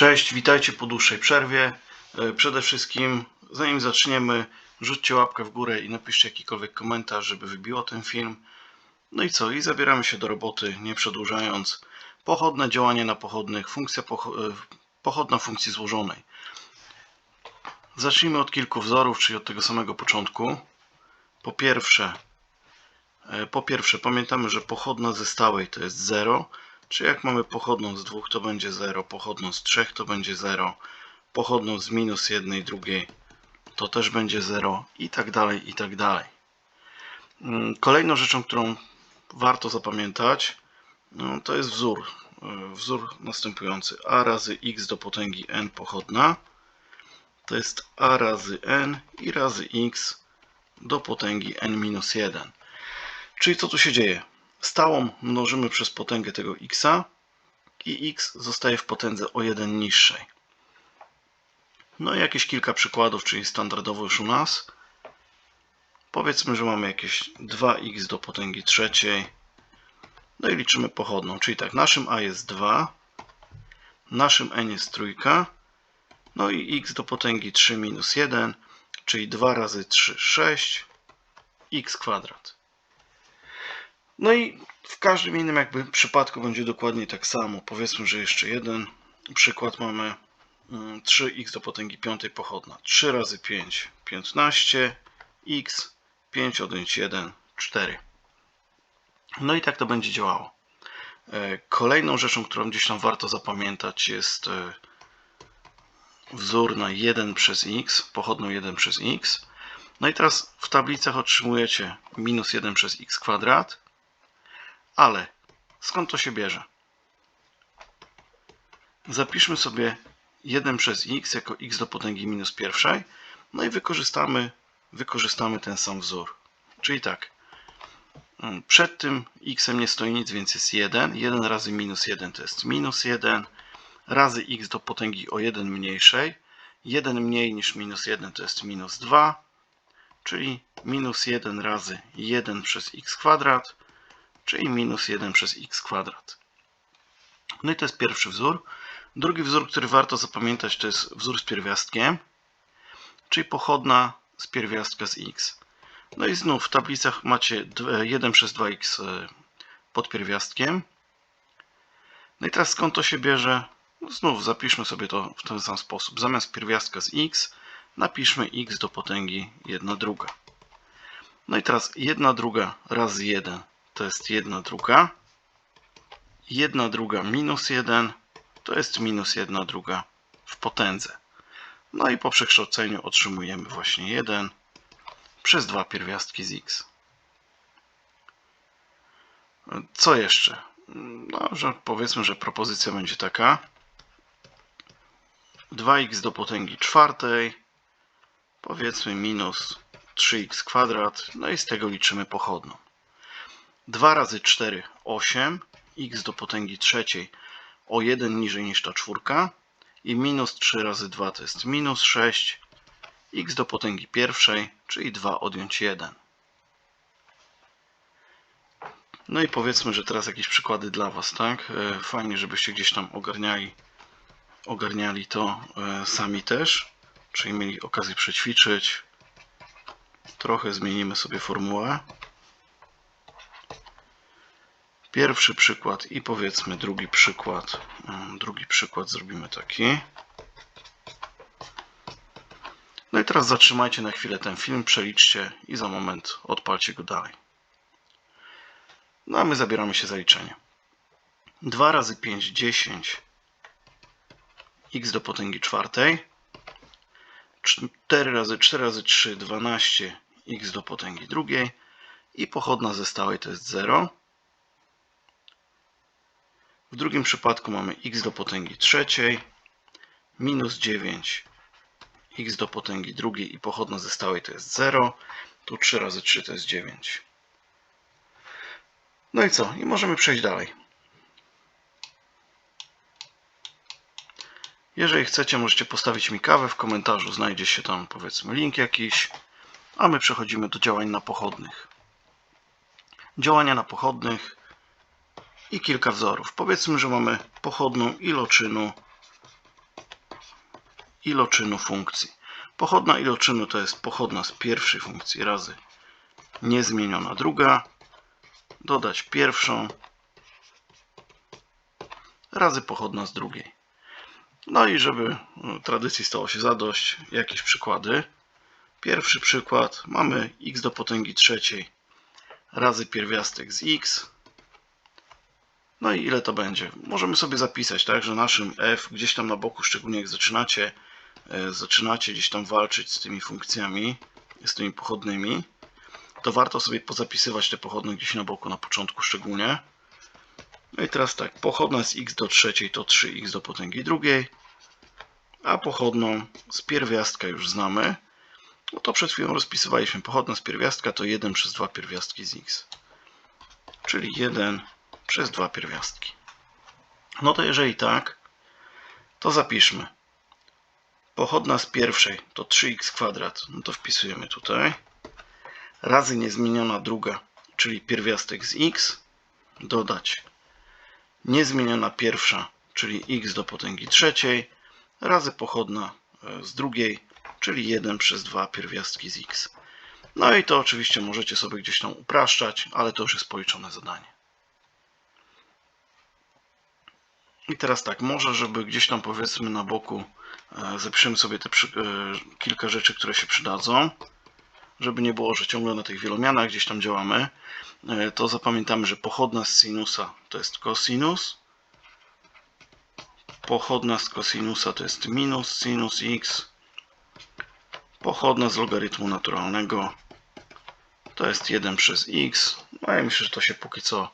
Cześć, witajcie po dłuższej przerwie. E, Przede wszystkim, zanim zaczniemy, rzućcie łapkę w górę i napiszcie jakikolwiek komentarz, żeby wybiło ten film. No i co? I zabieramy się do roboty, nie przedłużając. Pochodne działanie na pochodnych, funkcja pocho- e, pochodna funkcji złożonej. Zacznijmy od kilku wzorów, czyli od tego samego początku. Po pierwsze, e, po pierwsze pamiętamy, że pochodna ze stałej to jest 0, Czyli jak mamy pochodną z dwóch, to będzie 0, pochodną z trzech, to będzie 0, pochodną z minus jednej, drugiej, to też będzie 0 i tak dalej, i tak dalej. Mm, Kolejną rzeczą, którą warto zapamiętać, no, to jest wzór. E, Wzór następujący a razy x do potęgi n pochodna to jest a razy n i razy x do potęgi n minus 1. Czyli co tu się dzieje? Stałą mnożymy przez potęgę tego x i x zostaje w potędze o 1 niższej. No i jakieś kilka przykładów, czyli standardowo już u nas. Powiedzmy, że mamy jakieś 2x do potęgi trzeciej. No i liczymy pochodną, czyli tak, naszym a jest 2, naszym n jest trójka, no i x do potęgi 3 minus 1, czyli 2 razy 3, 6, x kwadrat. No i w każdym innym jakby przypadku będzie dokładnie tak samo. Powiedzmy, że jeszcze jeden przykład mamy mm, 3x do potęgi piątej pochodna. 3 razy 5, 15, x, 5 odjąć 1, 4. No i tak to będzie działało. E, Kolejną rzeczą, którą gdzieś tam warto zapamiętać jest e, wzór na 1 przez x, pochodną 1 przez x. No i teraz w tablicach otrzymujecie minus 1 przez x kwadrat, ale skąd to się bierze? Zapiszmy sobie 1 przez x jako x do potęgi minus pierwszej, no i wykorzystamy, wykorzystamy ten sam wzór. Czyli tak, mm, przed tym x nie stoi nic, więc jest 1. 1 razy minus 1 to jest minus 1, razy x do potęgi o 1 mniejszej. 1 mniej niż minus 1 to jest minus 2, czyli minus 1 razy 1 przez x kwadrat, czyli minus 1 przez x kwadrat. No i to jest pierwszy wzór. Drugi wzór, który warto zapamiętać, to jest wzór z pierwiastkiem, czyli pochodna z pierwiastka z x. No i znów w tablicach macie 1 przez 2x e, pod pierwiastkiem. No i teraz skąd to się bierze? No znów zapiszmy sobie to w ten sam sposób. Zamiast pierwiastka z x napiszmy x do potęgi 1 druga. No i teraz 1 druga razy 1 to jest 1 druga. 1 druga minus 1 to jest minus 1 druga w potędze. No i po przekształceniu otrzymujemy właśnie 1 przez 2 pierwiastki z x. Co jeszcze? No, że powiedzmy, że propozycja będzie taka. 2x do potęgi czwartej, powiedzmy minus 3x kwadrat, no i z tego liczymy pochodną. 2 razy 4, 8, x do potęgi trzeciej o 1 niżej niż ta czwórka i minus 3 razy 2 to jest minus 6, x do potęgi pierwszej, czyli 2 odjąć 1. No i powiedzmy, że teraz jakieś przykłady dla Was, tak? E, Fajnie, żebyście gdzieś tam ogarniali, ogarniali to e, sami też, czyli mieli okazję przećwiczyć. Trochę zmienimy sobie formułę. Pierwszy przykład i powiedzmy drugi przykład. Mm, Drugi przykład zrobimy taki. No i teraz zatrzymajcie na chwilę ten film, przeliczcie i za moment odpalcie go dalej. No a my zabieramy się za liczenie. 2 razy 5, 10 x do potęgi czwartej. 4 razy 4 razy 3, 12 x do potęgi drugiej. I pochodna ze stałej to jest 0. W drugim przypadku mamy x do potęgi trzeciej minus 9 x do potęgi drugiej i pochodna ze stałej to jest 0. Tu 3 razy 3 to jest 9. No i co? I możemy przejść dalej. Jeżeli chcecie, możecie postawić mi kawę w komentarzu. Znajdzie się tam powiedzmy link jakiś. A my przechodzimy do działań na pochodnych. Działania na pochodnych i kilka wzorów. Powiedzmy, że mamy pochodną iloczynu iloczynu funkcji. Pochodna iloczynu to jest pochodna z pierwszej funkcji razy niezmieniona druga, dodać pierwszą razy pochodna z drugiej. No i żeby e, tradycji stało się zadość, jakieś przykłady. Pierwszy przykład mamy x do potęgi trzeciej razy pierwiastek z x. No i ile to będzie? Możemy sobie zapisać, tak, że naszym f gdzieś tam na boku, szczególnie jak zaczynacie, e, zaczynacie gdzieś tam walczyć z tymi funkcjami, z tymi pochodnymi, to warto sobie pozapisywać te pochodne gdzieś na boku, na początku szczególnie. No i teraz tak, pochodna z x do trzeciej to 3x do potęgi drugiej, a pochodną z pierwiastka już znamy. No to przed chwilą rozpisywaliśmy. Pochodna z pierwiastka to 1 przez 2 pierwiastki z x. Czyli 1 przez 2 pierwiastki. No to jeżeli tak, to zapiszmy. Pochodna z pierwszej to 3x kwadrat. No to wpisujemy tutaj. Razy niezmieniona druga, czyli pierwiastek z x. Dodać niezmieniona pierwsza, czyli x do potęgi trzeciej, razy pochodna e, z drugiej, czyli 1 przez 2 pierwiastki z x. No i to oczywiście możecie sobie gdzieś tam upraszczać, ale to już jest policzone zadanie. I teraz tak, może żeby gdzieś tam powiedzmy na boku e, zapiszemy sobie te przy, e, kilka rzeczy, które się przydadzą, żeby nie było, że ciągle na tych wielomianach gdzieś tam działamy, e, to zapamiętamy, że pochodna z sinusa to jest cosinus, pochodna z cosinusa to jest minus sinus x, pochodna z logarytmu naturalnego to jest 1 przez x. No ja myślę, że to się póki co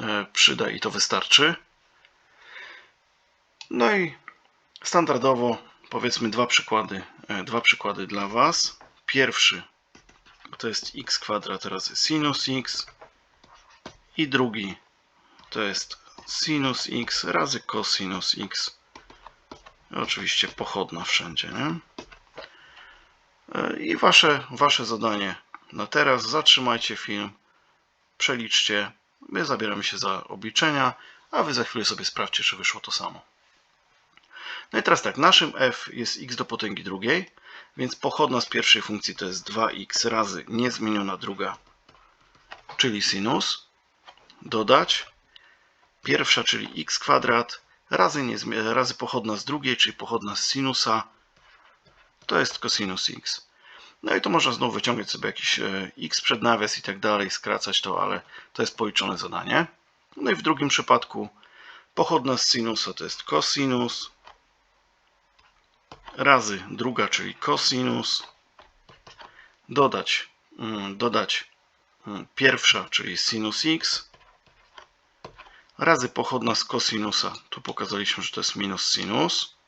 e, przyda i to wystarczy. No i standardowo powiedzmy dwa przykłady, e, dwa przykłady dla Was. Pierwszy to jest x kwadrat razy sinus x i drugi to jest sinus x razy cosinus x. Oczywiście pochodna wszędzie. Nie? E, I wasze, wasze zadanie na teraz. Zatrzymajcie film, przeliczcie. My zabieramy się za obliczenia, a wy za chwilę sobie sprawdźcie, czy wyszło to samo. No i teraz tak, naszym f jest x do potęgi drugiej, więc pochodna z pierwszej funkcji to jest 2x razy niezmieniona druga, czyli sinus, dodać pierwsza, czyli x kwadrat, razy, razy pochodna z drugiej, czyli pochodna z sinusa, to jest cosinus x. No i to można znowu wyciągnąć sobie jakiś e, x przed nawias i tak dalej, skracać to, ale to jest policzone zadanie. No i w drugim przypadku pochodna z sinusa to jest cosinus razy druga, czyli cosinus, dodać, mm, dodać mm, pierwsza, czyli sinus x, razy pochodna z cosinusa, tu pokazaliśmy, że to jest minus sinus,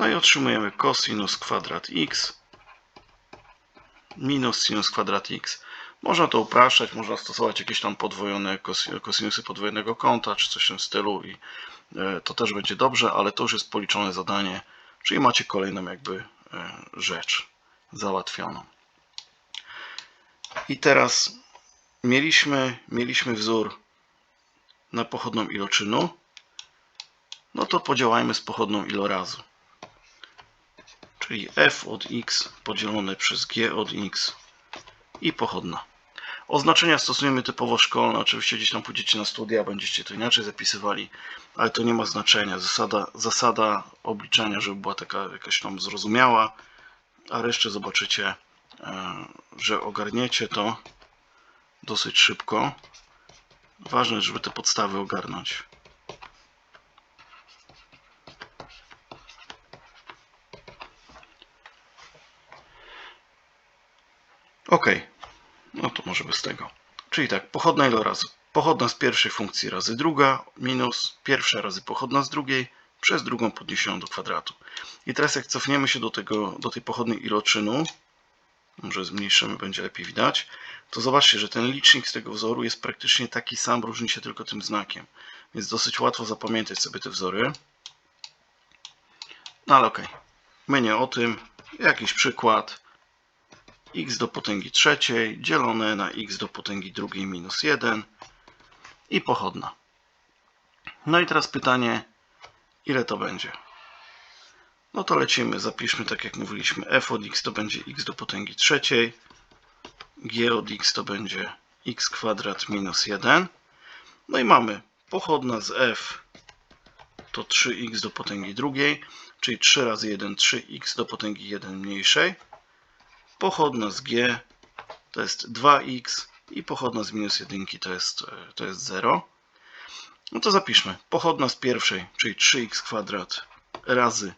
No i otrzymujemy cosinus kwadrat x. Minus sinus kwadrat x. Można to upraszczać, można stosować jakieś tam podwojone kosinusy podwojonego kąta, czy coś w tym stylu i to też będzie dobrze, ale to już jest policzone zadanie, czyli macie kolejną jakby e, rzecz załatwioną. I teraz mieliśmy, mieliśmy wzór na pochodną iloczynu, no to podziałajmy z pochodną ilorazu czyli f od x podzielone przez g od x i pochodna. Oznaczenia stosujemy typowo szkolne. Oczywiście gdzieś tam pójdziecie na studia, będziecie to inaczej zapisywali, ale to nie ma znaczenia. Zasada, zasada obliczania, żeby była taka jakaś tam zrozumiała, a resztę zobaczycie, e, że ogarniecie to dosyć szybko. Ważne, żeby te podstawy ogarnąć. Ok, no to może bez tego. Czyli tak, pochodna ile razy? Pochodna z pierwszej funkcji razy druga minus pierwsza razy pochodna z drugiej przez drugą podniesioną do kwadratu. I teraz jak cofniemy się do, tego, do tej pochodnej iloczynu, może zmniejszymy, będzie lepiej widać, to zobaczcie, że ten licznik z tego wzoru jest praktycznie taki sam, różni się tylko tym znakiem. Więc dosyć łatwo zapamiętać sobie te wzory. No ale okej, okay. my nie o tym. Jakiś przykład x do potęgi trzeciej dzielone na x do potęgi drugiej minus 1 i pochodna. No i teraz pytanie, ile to będzie? No to lecimy, zapiszmy tak jak mówiliśmy, f od x to będzie x do potęgi trzeciej, g od x to będzie x kwadrat minus 1. No i mamy pochodna z f to 3x do potęgi drugiej, czyli 3 razy 1, 3x do potęgi 1 mniejszej. Pochodna z g to jest 2x i pochodna z minus 1 to jest, e, to jest 0. No to zapiszmy. Pochodna z pierwszej, czyli 3x kwadrat razy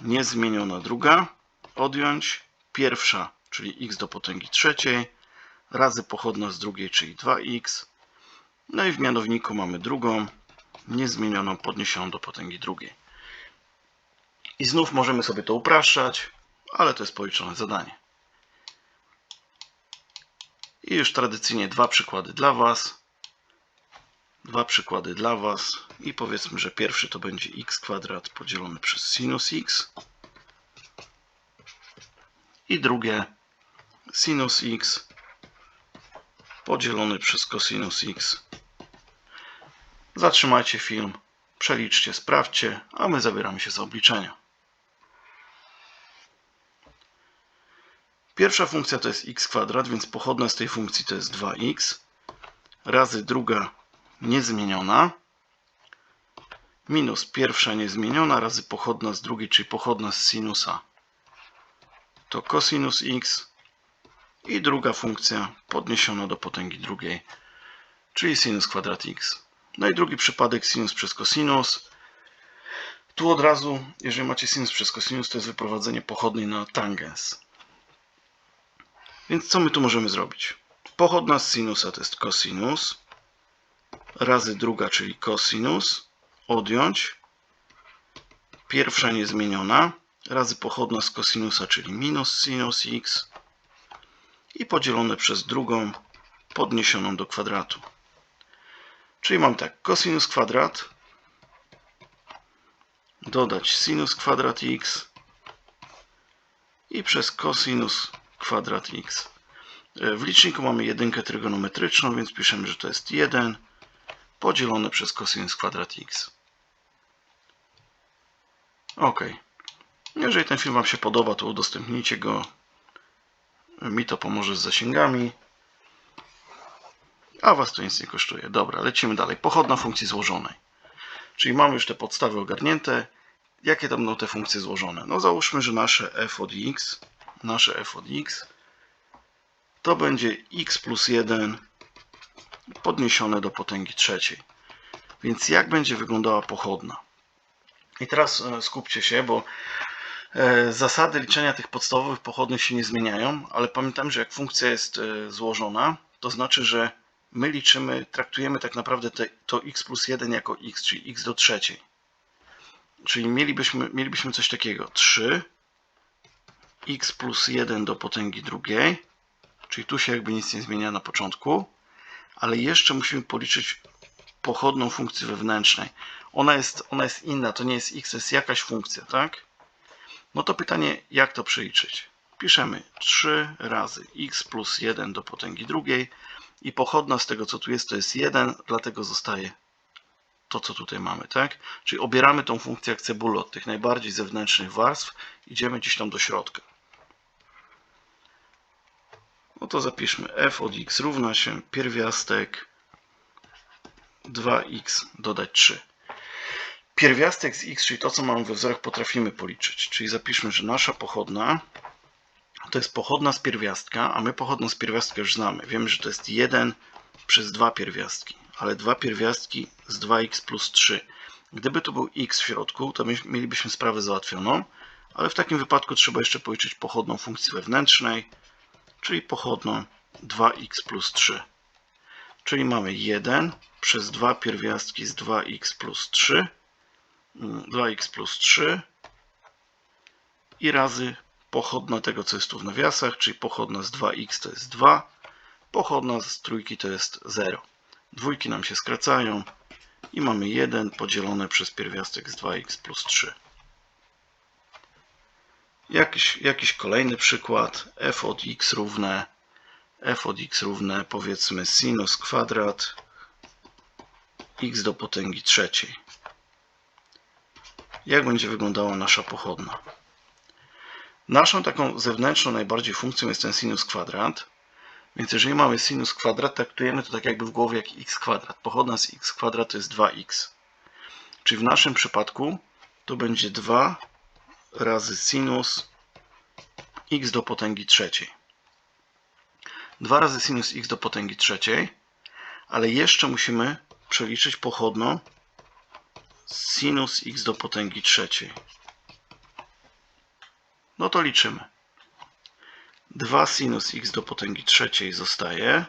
niezmieniona druga, odjąć pierwsza, czyli x do potęgi trzeciej, razy pochodna z drugiej, czyli 2x. No i w mianowniku mamy drugą, niezmienioną, podniesioną do potęgi drugiej. I znów możemy sobie to upraszczać, ale to jest policzone zadanie. I już tradycyjnie dwa przykłady dla Was. Dwa przykłady dla Was. I powiedzmy, że pierwszy to będzie x kwadrat podzielony przez sinus x. I drugie sinus x podzielony przez cosinus x. Zatrzymajcie film, przeliczcie, sprawdźcie, a my zabieramy się za obliczenia. Pierwsza funkcja to jest x kwadrat, więc pochodna z tej funkcji to jest 2x razy druga niezmieniona minus pierwsza niezmieniona razy pochodna z drugiej, czyli pochodna z sinusa to cosinus x i druga funkcja podniesiona do potęgi drugiej, czyli sinus kwadrat x. No i drugi przypadek sinus przez cosinus. Tu od razu, jeżeli macie sinus przez cosinus, to jest wyprowadzenie pochodnej na tangens. Więc co my tu możemy zrobić? Pochodna z sinusa to jest cosinus. Razy druga, czyli cosinus, odjąć. Pierwsza niezmieniona. Razy pochodna z cosinusa, czyli minus sinus x. I podzielone przez drugą podniesioną do kwadratu. Czyli mam tak, cosinus kwadrat. Dodać sinus kwadrat x. I przez cosinus kwadrat x. W liczniku mamy jedynkę trygonometryczną, więc piszemy, że to jest 1 podzielone przez cosinus kwadrat x. Ok. Jeżeli ten film Wam się podoba, to udostępnijcie go. Mi to pomoże z zasięgami. A Was to nic nie kosztuje. Dobra, lecimy dalej. Pochodna funkcji złożonej. Czyli mamy już te podstawy ogarnięte. Jakie tam będą te funkcje złożone? No załóżmy, że nasze f od x, nasze f od x to będzie x plus 1 podniesione do potęgi trzeciej. Więc jak będzie wyglądała pochodna? I teraz e, skupcie się, bo e, zasady liczenia tych podstawowych pochodnych się nie zmieniają, ale pamiętam, że jak funkcja jest e, złożona, to znaczy, że my liczymy, traktujemy tak naprawdę te, to x plus 1 jako x, czyli x do trzeciej. Czyli mielibyśmy, mielibyśmy coś takiego 3 x plus 1 do potęgi drugiej, czyli tu się jakby nic nie zmienia na początku, ale jeszcze musimy policzyć pochodną funkcji wewnętrznej. Ona jest, ona jest inna, to nie jest x, to jest jakaś funkcja, tak? No to pytanie, jak to przeliczyć? Piszemy 3 razy x plus 1 do potęgi drugiej i pochodna z tego, co tu jest, to jest 1, dlatego zostaje to, co tutaj mamy, tak? Czyli obieramy tą funkcję jak cebulę od tych najbardziej zewnętrznych warstw, idziemy gdzieś tam do środka. No to zapiszmy f od x równa się pierwiastek 2x dodać 3. Pierwiastek z x, czyli to, co mamy we wzorach, potrafimy policzyć. Czyli zapiszmy, że nasza pochodna to jest pochodna z pierwiastka, a my pochodną z pierwiastka już znamy. Wiemy, że to jest 1 przez 2 pierwiastki, ale dwa pierwiastki z 2x plus 3. Gdyby tu był x w środku, to mielibyśmy sprawę załatwioną, ale w takim wypadku trzeba jeszcze policzyć pochodną funkcji wewnętrznej, czyli pochodną 2x plus 3. Czyli mamy 1 przez 2 pierwiastki z 2x plus 3, 2x plus 3 i razy pochodna tego, co jest tu w nawiasach, czyli pochodna z 2x to jest 2, pochodna z trójki to jest 0. Dwójki nam się skracają i mamy 1 podzielone przez pierwiastek z 2x plus 3. Jakiś, jakiś kolejny przykład. f od x równe f od x równe powiedzmy sinus kwadrat x do potęgi trzeciej. jak będzie wyglądała nasza pochodna. Naszą taką zewnętrzną najbardziej funkcją jest ten sinus kwadrat. Więc jeżeli mamy sinus kwadrat, traktujemy to tak jakby w głowie jak x kwadrat. Pochodna z x kwadrat to jest 2x. Czyli w naszym przypadku to będzie 2 razy sinus x do potęgi trzeciej. 2 razy sinus x do potęgi trzeciej, ale jeszcze musimy przeliczyć pochodną sinus x do potęgi trzeciej. No to liczymy. 2 sinus x do potęgi trzeciej zostaje.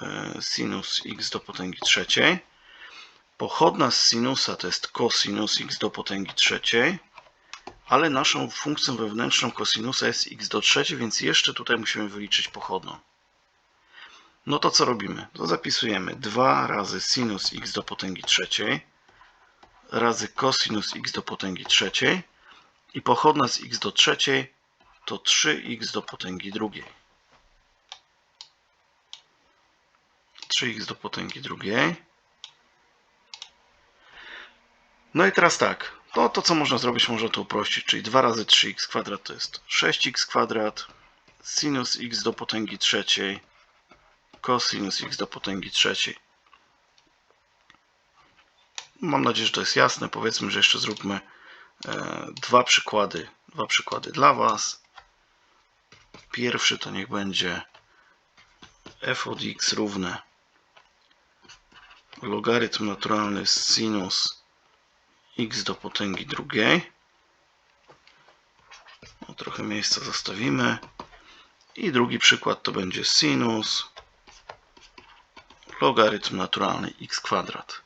E, Sinus x do potęgi trzeciej. Pochodna z sinusa to jest cosinus x do potęgi trzeciej. Ale naszą funkcją wewnętrzną cosinusa jest x do trzeciej, więc jeszcze tutaj musimy wyliczyć pochodną. No to co robimy? To zapisujemy 2 razy sinus x do potęgi trzeciej razy cosinus x do potęgi trzeciej i pochodna z x do trzeciej to 3x do potęgi drugiej. 3x do potęgi drugiej. No i teraz tak, to, to co można zrobić, można to uprościć, czyli 2 razy 3x kwadrat to jest 6x kwadrat, sinus x do potęgi trzeciej, cosinus x do potęgi trzeciej. Mam nadzieję, że to jest jasne. Powiedzmy, że jeszcze zróbmy e, dwa przykłady, dwa przykłady dla Was. Pierwszy to niech będzie f od x równe logarytm naturalny sinus x do potęgi drugiej. No, trochę miejsca zostawimy. I drugi przykład to będzie sinus logarytm naturalny x kwadrat.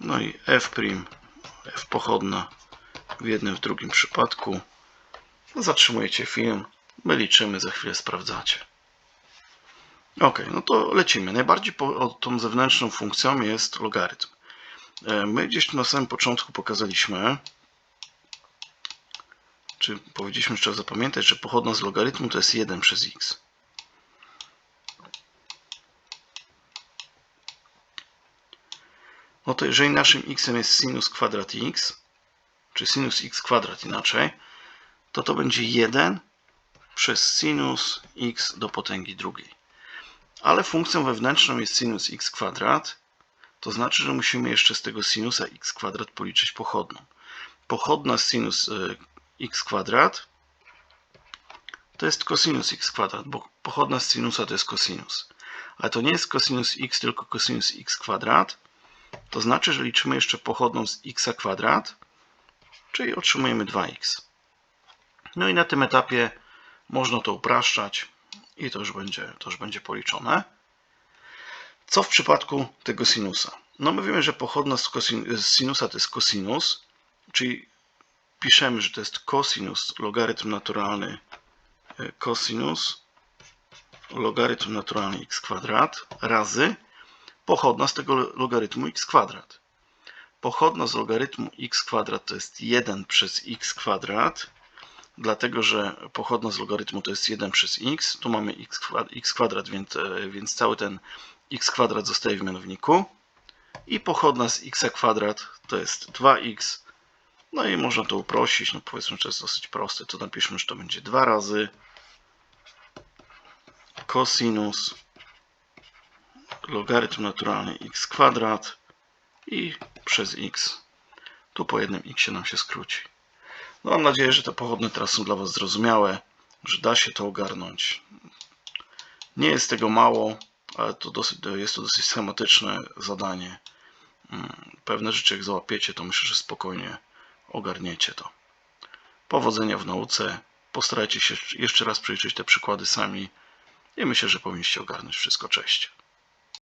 No i f', f pochodna w jednym, w drugim przypadku. Zatrzymujecie film, my liczymy, za chwilę sprawdzacie. Ok, no to lecimy. Najbardziej tą zewnętrzną funkcją jest logarytm. E, my gdzieś na samym początku pokazaliśmy, czy powiedzieliśmy, że trzeba zapamiętać, że pochodna z logarytmu to jest 1 przez x. No to jeżeli naszym x jest sinus kwadrat x, czy sinus x kwadrat inaczej, to to będzie 1 przez sinus x do potęgi drugiej. Ale funkcją wewnętrzną jest sinus x kwadrat, to znaczy, że musimy jeszcze z tego sinusa x kwadrat policzyć pochodną. Pochodna sinus y, x kwadrat to jest cosinus x kwadrat, bo pochodna z sinusa to jest cosinus. Ale to nie jest cosinus x, tylko cosinus x kwadrat. To znaczy, że liczymy jeszcze pochodną z x kwadrat, czyli otrzymujemy 2x. No i na tym etapie można to upraszczać i to już będzie, to już będzie policzone. Co w przypadku tego sinusa? No my wiemy, że pochodna z, z sinusa to jest cosinus, czyli piszemy, że to jest cosinus, logarytm naturalny e, cosinus, logarytm naturalny x kwadrat razy pochodna z tego logarytmu x kwadrat. Pochodna z logarytmu x kwadrat to jest 1 przez x kwadrat dlatego że pochodna z logarytmu to jest 1 przez x. Tu mamy x kwadrat, x kwadrat więc, e, więc cały ten x kwadrat zostaje w mianowniku. I pochodna z x kwadrat to jest 2x. No i można to uprościć. No powiedzmy, że jest dosyć proste. To napiszmy, że to będzie 2 razy cosinus logarytm naturalny x kwadrat i przez x. Tu po jednym x nam się skróci. No mam nadzieję, że te pochodne teraz są dla Was zrozumiałe, że da się to ogarnąć. Nie jest tego mało, ale to dosyć, jest to dosyć schematyczne zadanie. Mm, pewne rzeczy jak załapiecie, to myślę, że spokojnie ogarniecie to. Powodzenia w nauce. Postarajcie się jeszcze raz przejrzeć te przykłady sami i myślę, że powinniście ogarnąć wszystko. Cześć.